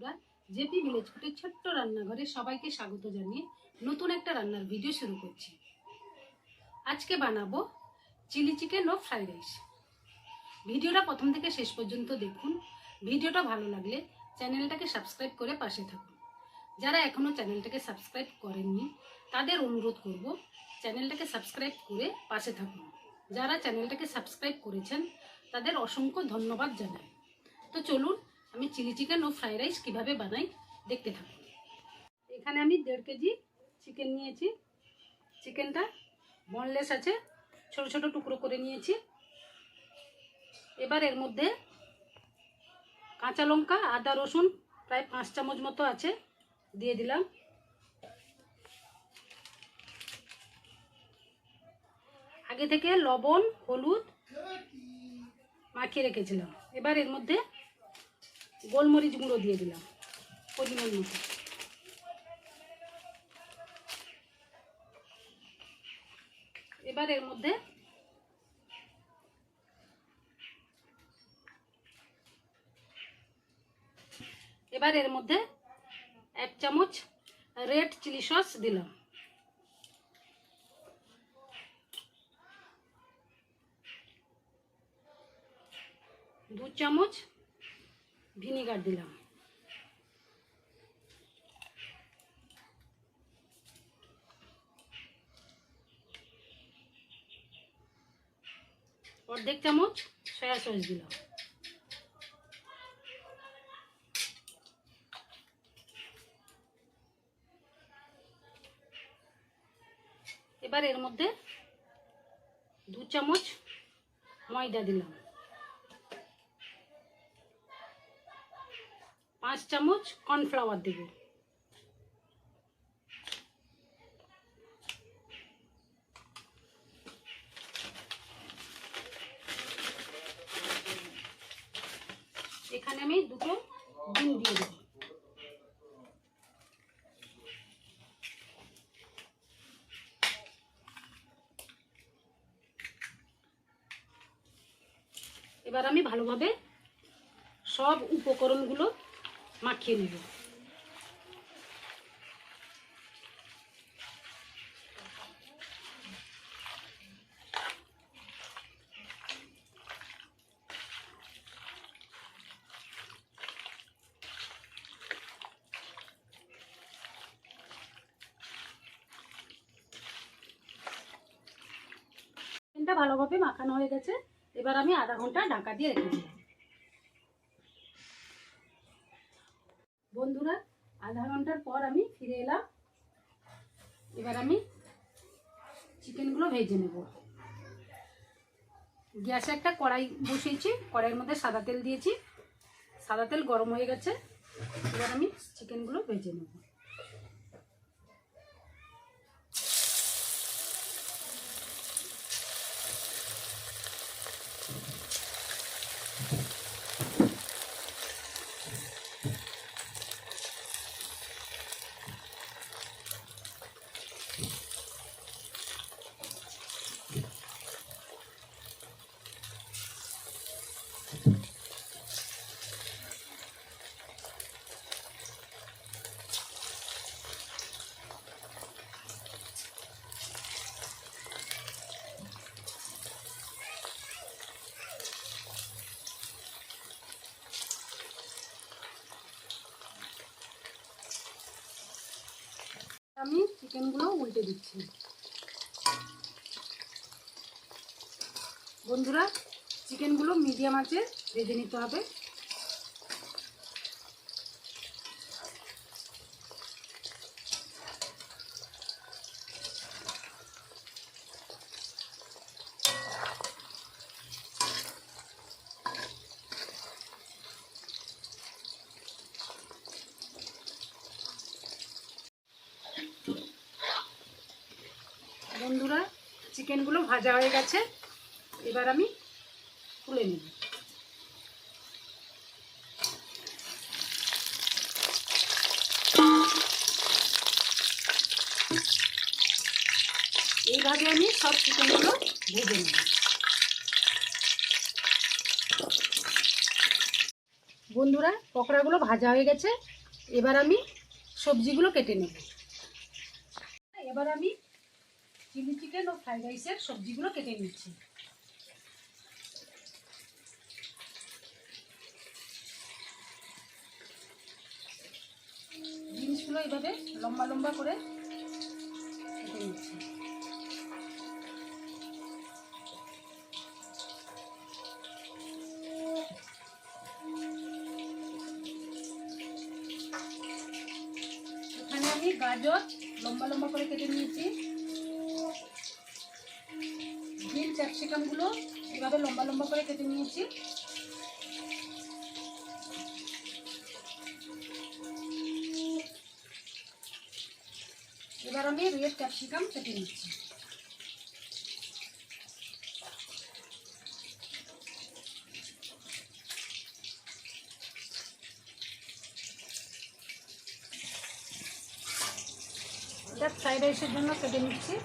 বন্ধুরা, JP village ফুটের ছোট্ট রান্নাঘরে সবাইকে স্বাগত জানিয়ে নতুন একটা রান্নার ভিডিও শুরু করছি। আজকে বানাবো চিলি চিকেন ও ফ্রাইড রাইস। ভিডিওটা প্রথম থেকে শেষ পর্যন্ত দেখুন। ভিডিওটা ভালো লাগলে চ্যানেলটাকে সাবস্ক্রাইব করে পাশে থাকুন। যারা এখনও চ্যানেলটাকে সাবস্ক্রাইব করেননি, তাদের অনুরোধ করব চ্যানেলটাকে সাবস্ক্রাইব করে পাশে থাকুন। যারা চ্যানেলটাকে সাবস্ক্রাইব করেছেন, তাদের অসংখ্য ধন্যবাদ জানাই। তো চলুন আমি চিলি চিকেন ও ফ্রাইড রাইস কীভাবে বানাই দেখতে থাকুন এখানে আমি দেড় কেজি চিকেন নিয়েছি। চিকেনটা বনলেস আছে, ছোট ছোট টুকরো করে নিয়েছি। এবার এর মধ্যে কাঁচা লঙ্কা, আদা, রসুন, প্রায় পাঁচ চামচ মতো আছে, দিয়ে দিলাম। আগে থেকে লবণ, হলুদ মাখিয়ে রেখেছিলাম। এবার এর মধ্যে গোলমরিচ গুঁড়ো দিয়ে দিলাম, পরিমাণ মতো। এবার এর মধ্যে এবার এর মধ্যে এক চামচ রেড চিলি সস দিলাম। দু চামচ ভিনিগার দিলাম। অর্ধেক চামচ সয়া সস দিলাম। এবার এর মধ্যে দু চামচ ময়দা দিলাম। চামচ কর্নফ্লাওয়ার দেব। এখানে আমি দুটো ডিম দিয়ে দেবো। এবার আমি ভালোভাবে সব উপকরণগুলো মাখিয়ে ভালোভাবে মাখানো হয়ে গেছে। এবার আমি আধা ঘণ্টা ঢাকা দিয়ে রেখে দিলাম। বন্ধুরা, আধা ঘণ্টার পর আমি ফিরে এলাম। এবার আমি চিকেনগুলো ভেজে নেব। গ্যাসে একটা কড়াই বসিয়েছি, কড়াইয়ের মধ্যে সাদা তেল দিয়েছি। সাদা তেল গরম হয়ে গেছে। এবার আমি চিকেনগুলো ভেজে নেব। আমি চিকেনগুলো উল্টে দিচ্ছি। বন্ধুরা চিকেনগুলো মিডিয়াম আঁচে ভেজে নিতে হবে বন্ধুরা চিকেনগুলো ভাজা হয়ে গেছে। এবার আমি তুলে নেব। এইভাবে আমি সব চিকেনগুলো ভেজে নেব। বন্ধুরা, পকোড়াগুলো ভাজা হয়ে গেছে। এবার আমি সবজিগুলো কেটে নেব। এবার আমি চিলি চিকেন ও ফ্রাইড রাইসের সবজিগুলো কেটে নিচ্ছি। জিনিসগুলো এইভাবে লম্বা লম্বা করে কেটে নিচ্ছি। এখানে আমি গাজর লম্বা লম্বা করে কেটে নিয়েছি। ক্যাপসিকামগুলো এভাবে লম্বা লম্বা করে কেটে নিয়েছি। এবার আমি রেড ক্যাপসিকাম কেটে নিচ্ছি। এটা ফ্রাইড রাইসের জন্য কেটে নিচ্ছি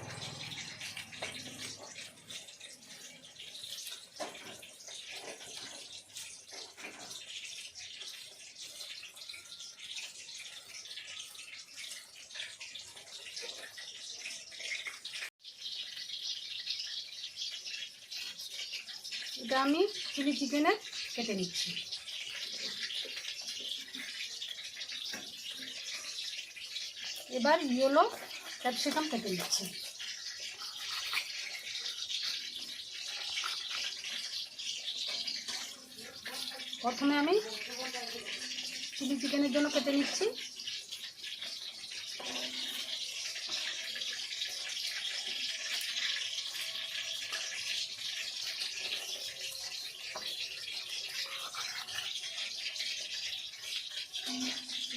এটা আমি চিলি চিকেনের কেটে নিচ্ছি। এবার ইয়েলো ক্যাপসিকাম কেটে নিচ্ছি। প্রথমে আমি চিলি চিকেনের জন্য কেটে নিচ্ছি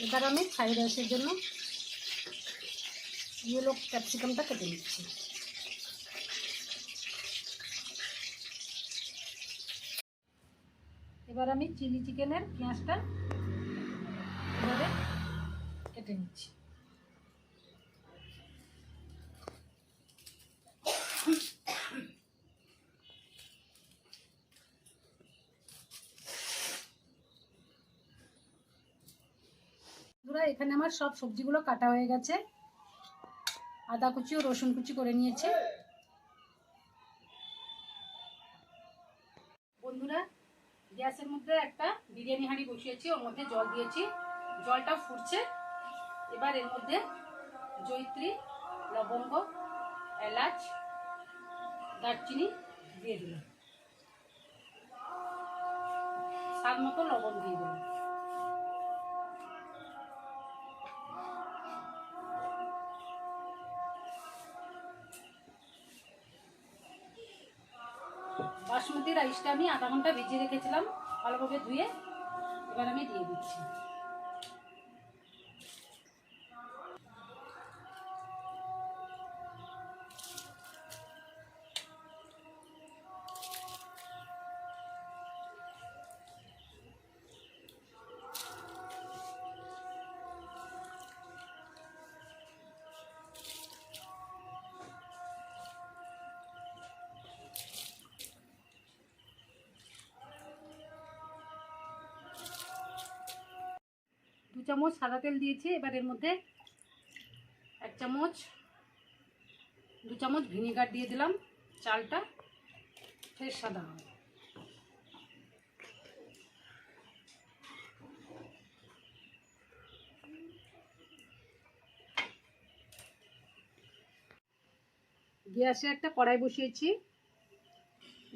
এবার আমি ফ্রাইড রাইসের জন্য ইয়েলো ক্যাপসিকামটা কেটে নিচ্ছি। এবার আমি চিলি চিকেনের পেঁয়াজটা এবারে কেটে নিচ্ছি বন্ধুরা এখানে আমার সব সবজিগুলো কাটা হয়ে গেছে। আদা কুচি ও রসুন কুচি করে নিয়েছি। বন্ধুরা, গ্যাসের মধ্যে একটা বিরিয়ানি হাঁড়ি বসিয়েছি, ওর মধ্যে জল দিয়েছি। জলটা ফুটছে। এবার এর মধ্যে জৈত্রী লবঙ্গ, এলাচ, দারচিনি দিয়ে দিলাম। স্বাদ মতো লবণ দিয়ে দিলাম। রাইসটা আমি আধা ঘণ্টা ভিজিয়ে রেখেছিলাম ভালোভাবে ধুয়ে এবার আমি দিয়ে দিচ্ছি। চামচ সাদা তেল দিয়েছি, এবার এর মধ্যে এক চামচ, দু চামচ ভিনেগার দিয়ে দিলাম, চালটা ফের সাদা হবে। গ্যাসে একটা কড়াই বসিয়েছি,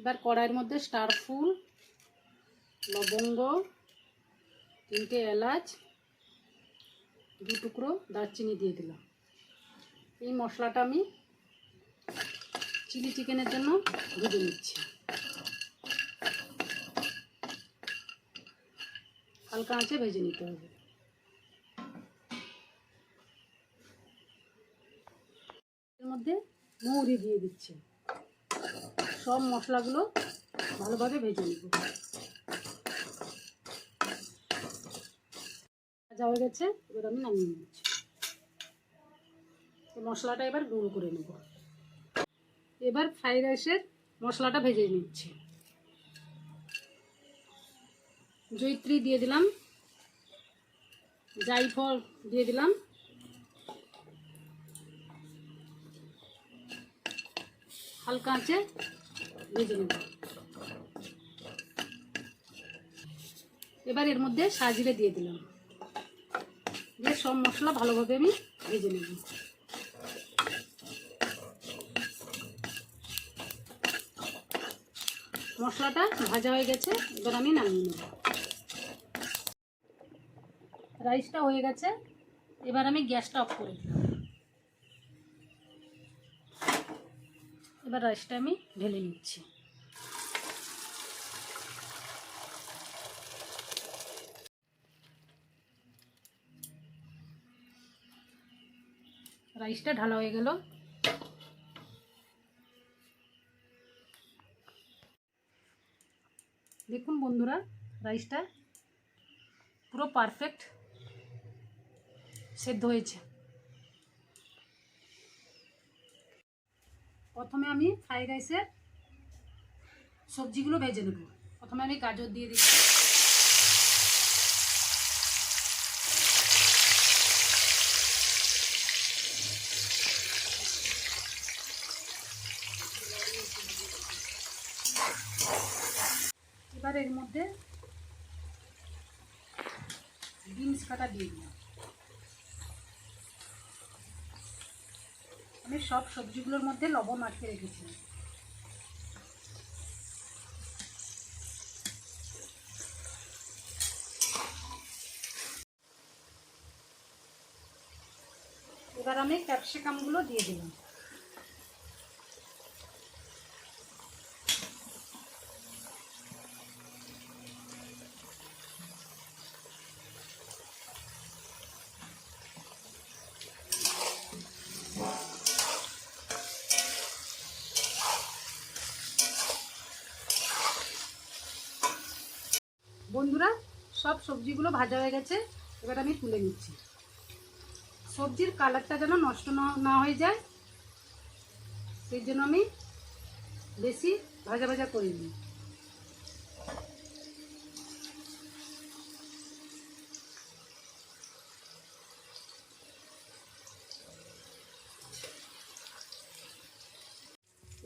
এবার কড়াইয়ের মধ্যে স্টার ফুল, লবঙ্গ, তিনটে এলাচ দু টুকরো দারচিনি দিয়ে দিলাম। এই মশলাটা আমি চিলি চিকেনের জন্য ভেজে নিচ্ছি। হালকা আঁচে ভেজে নিতে হবে। এর মধ্যে মৌরি দিয়ে দিচ্ছি। সব মশলাগুলো ভালোভাবে ভেজে নিব। ভাজা হয়ে গেছে, এবার আমি নামিয়ে নিচ্ছি। মশলাটা এবার গুঁড়ো করে নেব। এবার ফ্রাইড রাইসের মশলাটা ভেজে নিচ্ছি। জৈত্রী দিয়ে দিলাম, জাইফল দিয়ে দিলাম। হালকা আঁচে ভেজে নেব। এবার এর মধ্যে সাজিরে দিয়ে দিলাম। সব মশলা ভালোভাবে আমি ভেজে নেব। মশলাটা ভাজা হয়ে গেছে, এবার আমি নামিয়ে নেব। রাইসটা হয়ে গেছে, এবার আমি গ্যাসটা অফ করে এবার রাইসটা আমি ঢেলে নিচ্ছি। রাইসটা ঢালা হয়ে গেল। দেখুন বন্ধুরা, রাইসটা পুরো পারফেক্ট সেদ্ধ হয়েছে। প্রথমে আমি ফ্রাইড রাইসের সবজিগুলো ভেজে নেব। প্রথমে আমি গাজর দিয়ে দিচ্ছি। এবার এর মধ্যে বিনস কাটা দিয়ে দিলাম। আমি সব সবজিগুলোর মধ্যে লবণ মাখিয়ে রেখেছি। এবার আমি ক্যাপসিকামগুলো দিয়ে দিলাম। বন্ধুরা, সব সবজিগুলো ভাজা হয়ে গেছে। এবার আমি তুলে নিচ্ছি। সবজির কালারটা যেন নষ্ট না- হয়ে যায়, সেই জন্য আমি বেশি ভাজা ভাজা করিনি।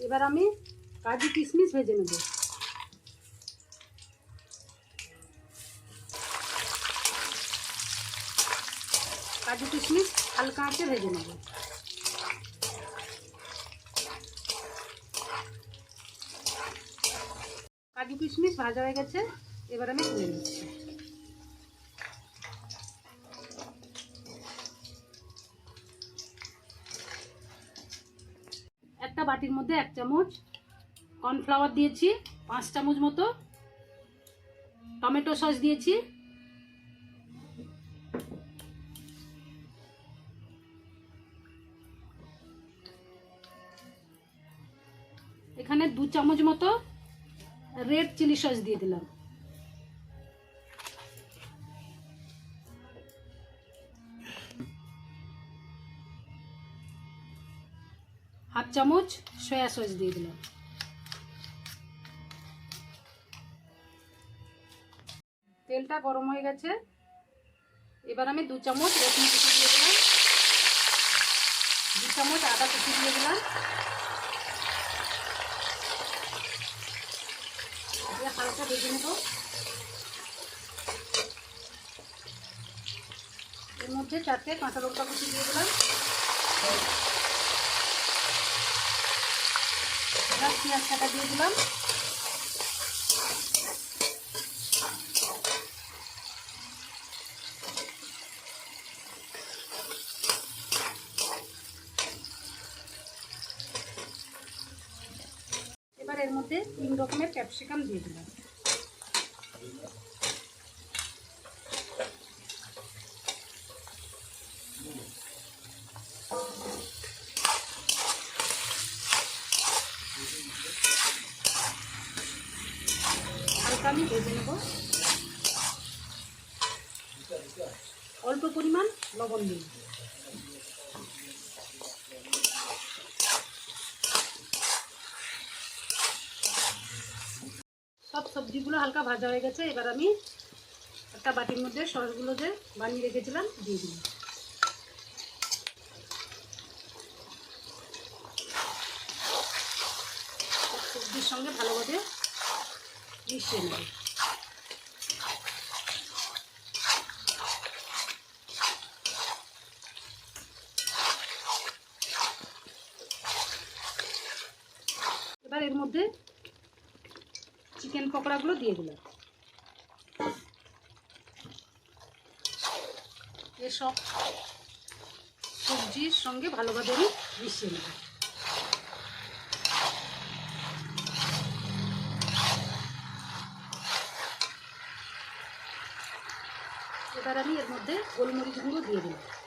এবার আমি কাজু কিশমিশ ভেজে নেব কাজু কিশমিশ হালকা আঁচে ভেজে নেব। কাজু কিশমিশ ভাজা হয়ে গেছে, এবার আমি তুলে নিচ্ছি। একটা বাটির মধ্যে এক চামচ কর্নফ্লাওয়ার দিয়েছি, পাঁচ চামচ মতো। টমেটো সস দিয়েছি চামচ মতো রেড চিলি সস দিয়ে দিলাম। হাফ চামচ সয়া সস দিয়ে দিলাম। তেলটা গরম হয়ে গেছে। এবার আমি দু চামচ রসুন কুচি দিয়ে দিলাম। দু চামচ আদা কুচি দিয়ে দিলাম। দিয়ে হালকা ভেজে নেব। এর মধ্যে চারটে কাঁচা লঙ্কা কুচি দিয়ে দিলাম। এবার পেঁয়াজ কাটা দিয়ে দিলাম এবার এর মধ্যে তিন রকমের ক্যাপসিকাম দিয়ে দিলাম হালকা আমি ভেজে নেব অল্প পরিমাণ লবণ দিন সব সবজিগুলো হালকা ভাজা হয়ে গেছে, এবার আমি একটা বাটির মধ্যে সসগুলো যে বানিয়ে রেখেছিলাম, দিয়ে দিলাম। সবজির সঙ্গে ভালোভাবে মিশিয়ে নেব। এবার এর মধ্যে পকোড়াগুলো দিয়ে দিলাম। এসব সবজির সঙ্গে ভালোভাবে আমি মিশিয়ে নেব। এবার আমি এর মধ্যে গোলমরিচ গুঁড়ো দিয়ে দিলাম।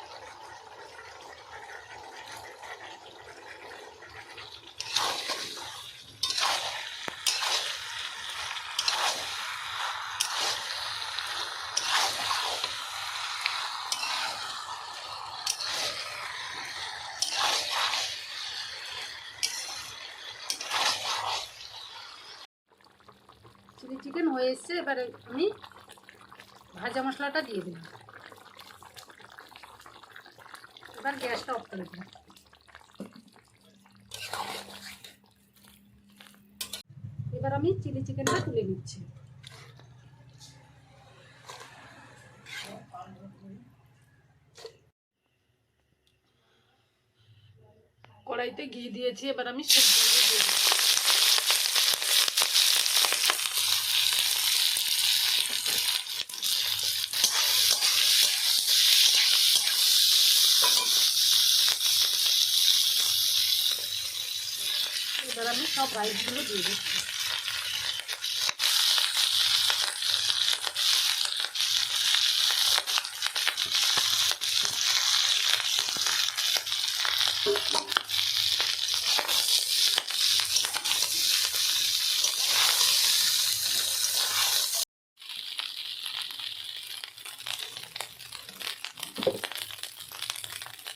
চিকেন হয়ে এসছে এবারে আমি ভাজা মশলাটা দিয়ে দিলাম। এবার গ্যাসটা অফ করে দিলাম। এবার আমি চিলি চিকেনটা তুলে নিচ্ছি। কড়াইতে ঘি দিয়েছি, এবার আমি দিচ্ছি। এবার আমি সব রাইসগুলো দিয়ে দিচ্ছি।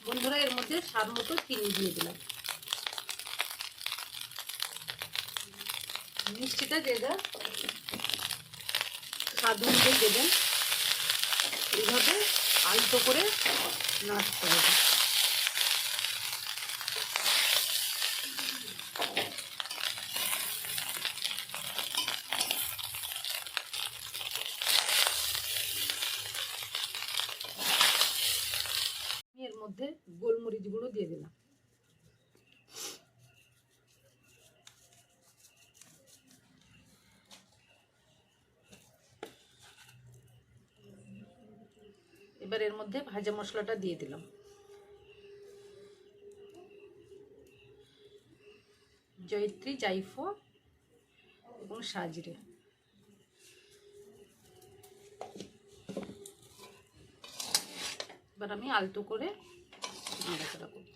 বন্ধুরা এর মধ্যে স্বাদ মতো চিনি দিয়ে দিলাম। মিষ্টিটা দেবে স্বাদ অনুযায়ী দেবেন এইভাবে আলতো করে নাড়তে হবে। এর মধ্যে গোলমরিচ গুঁড়ো দিয়ে দিলাম। এবার এর মধ্যে ভাজা মশলাটা দিয়ে দিলাম। জয়িত্রী, জাইফো এবং সাজরে। এবার আমি আলতো করে নাড়াচাড়া করি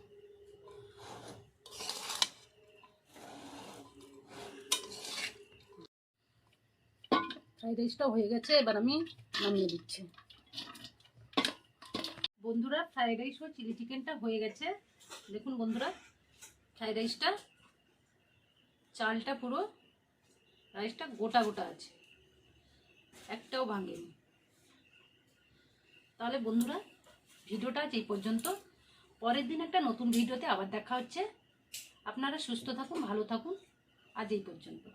ফ্রাইড রাইসটা হয়ে গেছে, এবার আমি নামিয়ে দিচ্ছি। বন্ধুরা ফ্রাইড রাইস ও চিলি চিকেনটা হয়ে গেছে। দেখুন বন্ধুরা ফ্রাইড রাইসটা চালটা পুরো রাইসটা গোটা গোটা আছে। একটাও ভাঙেনি। তাহলে বন্ধুরা, ভিডিওটা আজ এই পর্যন্ত। পরের দিন একটা নতুন ভিডিওতে আবার দেখা হচ্ছে। আপনারা সুস্থ থাকুন, ভালো থাকুন। আজ এই পর্যন্ত।